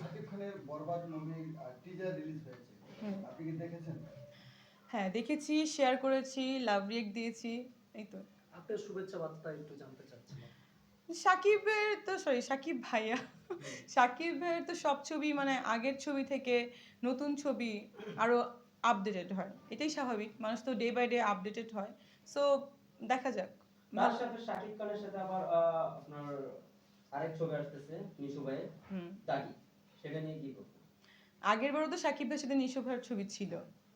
শাকিব খানের বরবাদ movie teaser release হয়েছে। আপনি কি দেখেছেন? হ্যাঁ দেখেছি শেয়ার করেছি লাভ রিয়েক্ট দিয়েছি এই তো। আপনার শুভেচ্ছা বার্তা একটু জানতে চাচ্ছিলাম। সাকিবের তো সরি সাকিব ভাইয়া। সাকিব ভাইয়ের তো সব ছবি মানে আগের ছবি থেকে নতুন ছবি আরও আপডেটেড হয়। এটাই স্বাভাবিক মানুষ তো ডে বাই ডে আপডেটেড হয়। সো দেখা যাক। তার সাথে শাকিব খানের সাথে আবার আপনার আরেক ছবি আসতেছে নিশু ভাইয়ের। দাগি। সেটা নিয়ে কি করবেন আগের বারও তো সাকিব ভাইয়ের সাথে নিশো ভাইয়ের ছবি ছিল।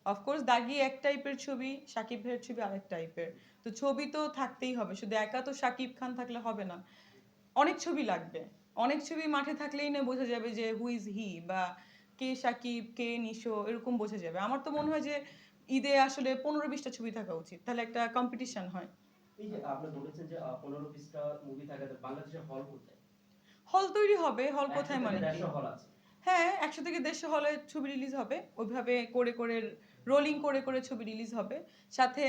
অফকোর্স দাগি এক টাইপের ছবি সাকিব ভাইয়ের ছবি আরেক টাইপের তো ছবি তো থাকতেই হবে শুধু একা তো সাকিব খান থাকলে হবে না। অনেক ছবি লাগবে। অনেক ছবি মাঠে থাকলেই না বোঝা যাবে যে হু ইজ হি বা কে সাকিব কে নিশো এরকম বোঝা যাবে। আমার তো মনে হয় যে ঈদে আসলে পনেরো বিশটা ছবি থাকা উচিত। তাহলে একটা কম্পিটিশন হয়। এই যে আপনি বলেছেন যে পনেরো বিশটা মুভি থাকে তো বাংলাদেশের হল কোথায়? হল তৈরি হবে। হল কোথায় মানে? হল আছে। হ্যাঁ একশো থেকে দেড়শো হলে ছবি রিলিজ হবে। ওইভাবে করে করে রোলিং করে করে ছবি রিলিজ হবে। সাথে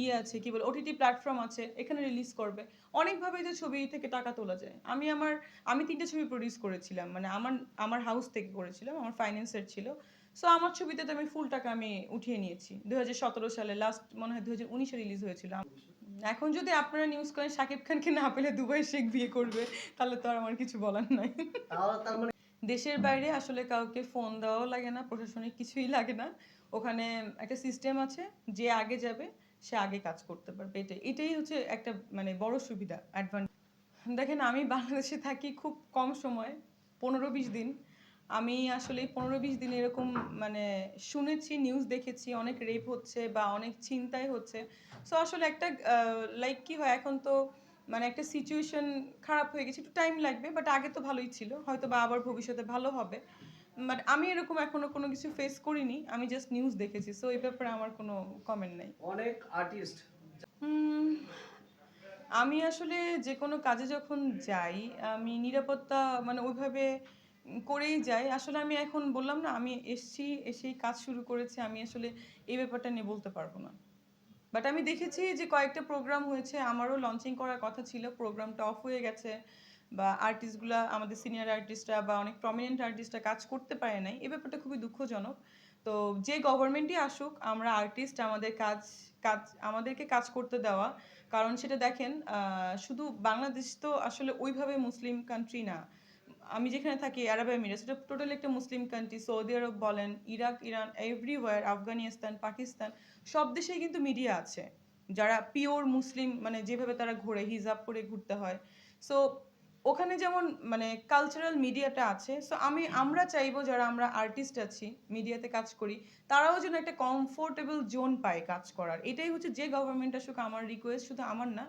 ইয়ে আছে, কি বলে ওটিটি প্ল্যাটফর্ম আছে, এখানে রিলিজ করবে। অনেকভাবে যে ছবি থেকে টাকা তোলা যায়। আমি আমার, আমি তিনটে ছবি প্রডিউস করেছিলাম। মানে আমার আমার হাউস থেকে করেছিলাম, আমার ফাইন্যান্সের ছিল। সো আমার ছবিতে তো আমি ফুল টাকা আমি উঠিয়ে নিয়েছি। দু সতেরো সালে লাস্ট মনে হয় দু হাজার উনিশে রিলিজ হয়েছিল। এখন যদি আপনারা নিউজ করেন শাকিব খানকে না পেলে দুবাই শেখ বিয়ে করবে, তাহলে তো আর আমার কিছু বলার নাই। দেশের বাইরে আসলে কাউকে ফোন দেওয়াও লাগে না, প্রশাসনিক কিছুই লাগে না। ওখানে একটা সিস্টেম আছে, যে আগে যাবে, সে আগে কাজ করতে পারবে। এটাই এটাই হচ্ছে একটা মানে বড় সুবিধা অ্যাডভান্টেজ দেখেন, আমি বাংলাদেশে থাকি খুব কম সময়, পনেরো বিশ দিন। আমি আসলে পনেরো বিশ দিন এরকম মানে শুনেছি নিউজ দেখেছি, অনেক রেপ হচ্ছে বা অনেক চিন্তাই হচ্ছে। সো আসলে একটা লাইক কি হয়, এখন তো মানে একটা সিচুয়েশন খারাপ হয়ে গেছে একটু টাইম লাগবে বাট আগে তো ভালোই ছিল হয়তো বা আবার ভবিষ্যতে ভালো হবে। বাট আমি এরকম এখনও কোনো কিছু ফেস করিনি আমি জাস্ট নিউজ দেখেছি সো এই ব্যাপারে আমার কোনো কমেন্ট নাই। অনেক আর্টিস্ট আমি আসলে যে কোনো কাজে যখন যাই আমি নিরাপত্তা মানে ওইভাবে করেই যাই। আসলে আমি এখন বললাম না আমি এসছি এসেই কাজ শুরু করেছি আমি আসলে এই ব্যাপারটা নিয়ে বলতে পারব না। বাট আমি দেখেছি যে কয়েকটা প্রোগ্রাম হয়েছে, আমারও লঞ্চিং করার কথা ছিল প্রোগ্রামটা অফ হয়ে গেছে বা আর্টিস্টগুলা আমাদের সিনিয়র আর্টিস্টরা বা অনেক প্রমিনেন্ট আর্টিস্টরা কাজ করতে পারে নাই এই ব্যাপারটা খুবই দুঃখজনক। তো যে গভর্নমেন্টই আসুক, আমরা আর্টিস্ট আমাদের কাজ কাজ, আমাদেরকে কাজ করতে দেওয়া, কারণ সেটা দেখেন শুধু বাংলাদেশ তো আসলে ওইভাবে মুসলিম কান্ট্রি না। আমি যেখানে থাকি, আরব এমিরেটস এটা টোটালি একটা মুসলিম কান্ট্রি সৌদি আরব বলেন, Iraq, Iran everywhere Afghanistan, Pakistan, সব দেশেই কিন্তু মিডিয়া আছে। যারা পিওর মুসলিম মানে যেভাবে তারা ঘোরে, হিজাব পরে ঘুরতে হয়। সো ওখানে যেমন মানে কালচারাল মিডিয়াটা আছে সো আমি, আমরা চাইব যারা আমরা আর্টিস্ট আছি মিডিয়াতে কাজ করি, তারাও যেন একটা কমফোর্টেবল জোন পায় কাজ করার। এটাই হচ্ছে যে গভর্নমেন্ট আসুক, আমার রিকোয়েস্ট শুধু আমার না,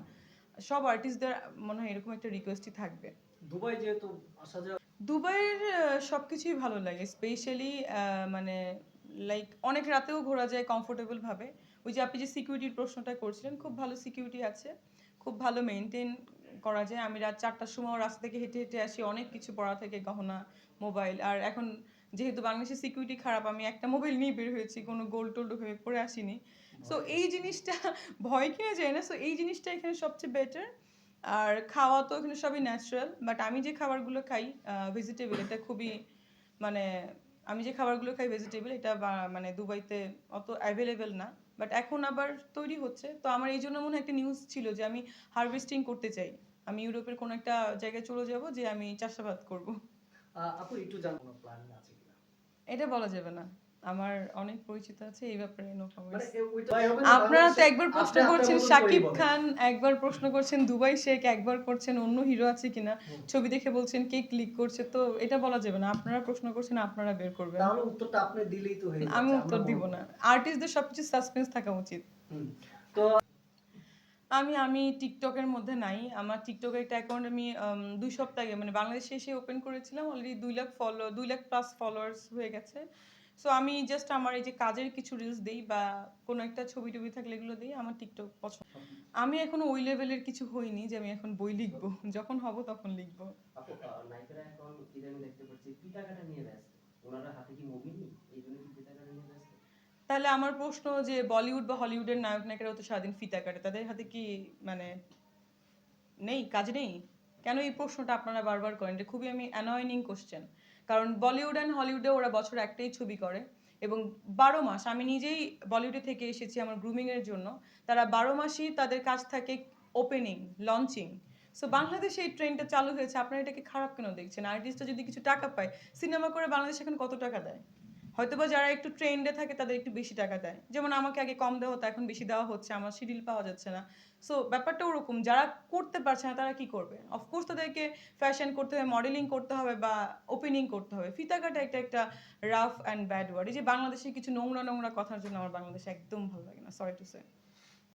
সব আর্টিস্টদের মনে হয় এরকম একটা রিকোয়েস্টই থাকবে। দুবাই যেহেতু আসা যাওয়া দুবাইয়ের সব কিছুই ভালো লাগে স্পেশালি মানে লাইক অনেক রাতেও ঘোরা যায় কমফোর্টেবল ভাবে। ওই যে আপনি যে সিকিউরিটির প্রশ্নটা করছিলেন, খুব ভালো সিকিউরিটি আছে, খুব ভালো মেনটেন করা যায়। আমি রাত চারটার সময় রাস্তা থেকে হেঁটে হেঁটে আসি, অনেক কিছু পড়া থেকে, গহনা মোবাইল আর এখন যেহেতু বাংলাদেশের সিকিউরিটি খারাপ, আমি একটা মোবাইল নিয়ে বের হয়েছি, কোনো গোল্ড টোল্ড হয়ে পড়ে আসিনি। সো এই জিনিসটা ভয় কিনে যায় না? সো এই জিনিসটা এখানে সবচেয়ে বেটার আর খাওয়া তো এখানে সবই ন্যাচারাল বাট আমি যে খাবারগুলো খাই ভেজিটেবল এটা খুবই মানে আমি যে খাবারগুলো খাই ভেজিটেবল এটা মানে দুবাইতে অত অ্যাভেলেবেল না বাট এখন আবার তৈরি হচ্ছে। তো আমার এই জন্য মনে হয় একটা নিউজ ছিল যে আমি হারভেস্টিং করতে চাই। আমি ইউরোপের কোনো একটা জায়গায় চলে যাব যে আমি চাষাবাদ করব। আপু একটু জানানো প্ল্যান আছে কিনা? এটা বলা যাবে না। আমার অনেক পরিচিত আছে এই ব্যাপারে নো মানে কমেন্টস না, আপনারা তো একবার প্রশ্ন করছেন বলেন। খান একবার প্রশ্ন করছেন দুবাই শেখ একবার করছেন অন্য হিরো আছে কিনা ছবি দেখে বলছেন কে ক্লিক করছে তো এটা বলা যাবে না। আপনারা প্রশ্ন করছেন আপনারা বের করবেন। তাহলে উত্তরটা আপনি দিলেই তো হয়ে আমি উত্তর দিব না। আর্টিস্টদের সবকিছু সাসপেন্স থাকা উচিত। তো আমি আমি টিকটকের মধ্যে নাই। আমার টিকটকের একটা অ্যাকাউন্ট আমি দুই সপ্তাহ আগে মানে বাংলাদেশে এসে ওপেন করেছিলাম অলরেডি দুই লাখ ফলো দুই লাখ প্লাস ফলোয়ার্স হয়ে গেছে। সো আমি জাস্ট আমার এই যে কাজের কিছু রিলস দিই বা কোনো একটা ছবি টবি থাকলে এগুলো দিই আমার টিকটক পছন্দ। আমি এখনও ওই লেভেলের কিছু হইনি যে আমি এখন বই লিখব। যখন হব তখন লিখব। তাহলে আমার প্রশ্ন যে বলিউড বা হলিউডের নায়ক নায়িকারা তো সারাদিন ফিতা কাটে তাদের হাতে কি মানে নেই কাজ নেই? কেন এই প্রশ্নটা আপনারা বারবার করেন? এটা খুবই আমি অ্যানয়নিং কোশ্চেন কারণ বলিউড অ্যান্ড হলিউডে ওরা বছর একটাই ছবি করে এবং বারো মাস, আমি নিজেই বলিউডে থেকে এসেছি আমার গ্রুমিংয়ের জন্য, তারা বারো মাসই তাদের কাজ থাকে ওপেনিং লঞ্চিং সো বাংলাদেশে এই ট্রেনটা চালু হয়েছে, আপনারা এটাকে খারাপ কেন দেখছেন? আর্টিস্টরা যদি কিছু টাকা পায় সিনেমা করে বাংলাদেশ এখন কত টাকা দেয়? হয়তোবা যারা একটু ট্রেন্ডে থাকে তাদের একটু বেশি টাকা দেয়। যেমন আমাকে আগে কম দেওয়া হতো, এখন বেশি দেওয়া হচ্ছে, আমার শিডিল পাওয়া যাচ্ছে না। সো ব্যাপারটা ওরকম, যারা করতে পারছে না তারা কি করবে? অফকোর্স তাদেরকে ফ্যাশন করতে হবে মডেলিং করতে হবে বা ওপেনিং করতে হবে। ফিতা কাটা একটা একটা রাফ অ্যান্ড ব্যাড ওয়ার্ড এই যে বাংলাদেশে কিছু নোংরা নোংরা কথার জন্য আমার বাংলাদেশে একদম ভালো লাগে না সরি টু সে